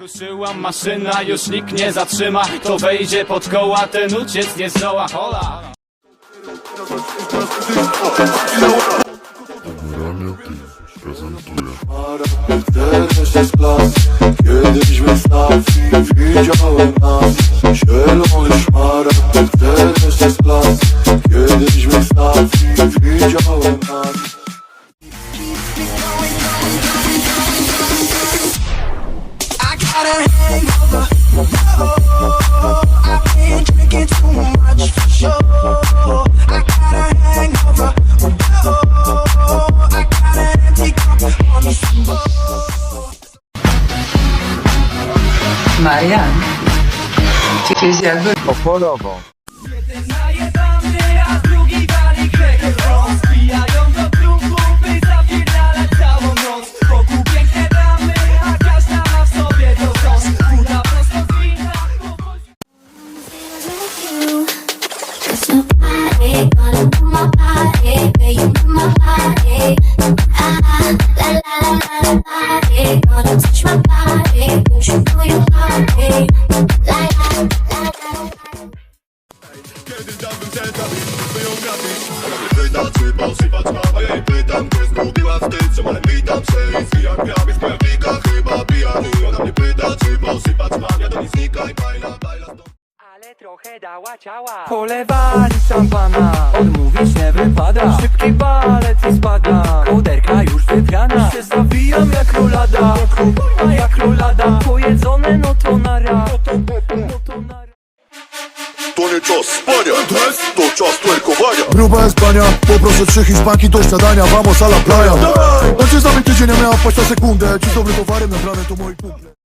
Ruszyła maszyna, już nikt nie zatrzyma To wejdzie pod koła, ten uciec nie zdoła Hola! Generalnie ty prezentuje. Charakterny się z klas Kiedyś we stacji widziałem nas Zielony szmaragd się z Marian. Ciebie jakby Oporowo. Kiedyś dałbym serca, by ją trafić Ona mnie pyta, czy posypać ma A ja jej pytam, czy zgubiła wstyd Że ale witam się i zwijam Jest moja wika, chyba pijany. Ona mnie pyta, czy posypać ma Ja do niej znika i bajla, bajla Ale trochę dała ciała. Polewali szampana. Odmówić nie To nie czas spania, to czas twerkowania. Gruba jest bania, poproszę trzy hiszpanki do śniadania. Vamos a la playa. Nocy z nami tydzień, ja miałem wpaść na sekundę. Ci dobrym towarem nabrane to moi kumple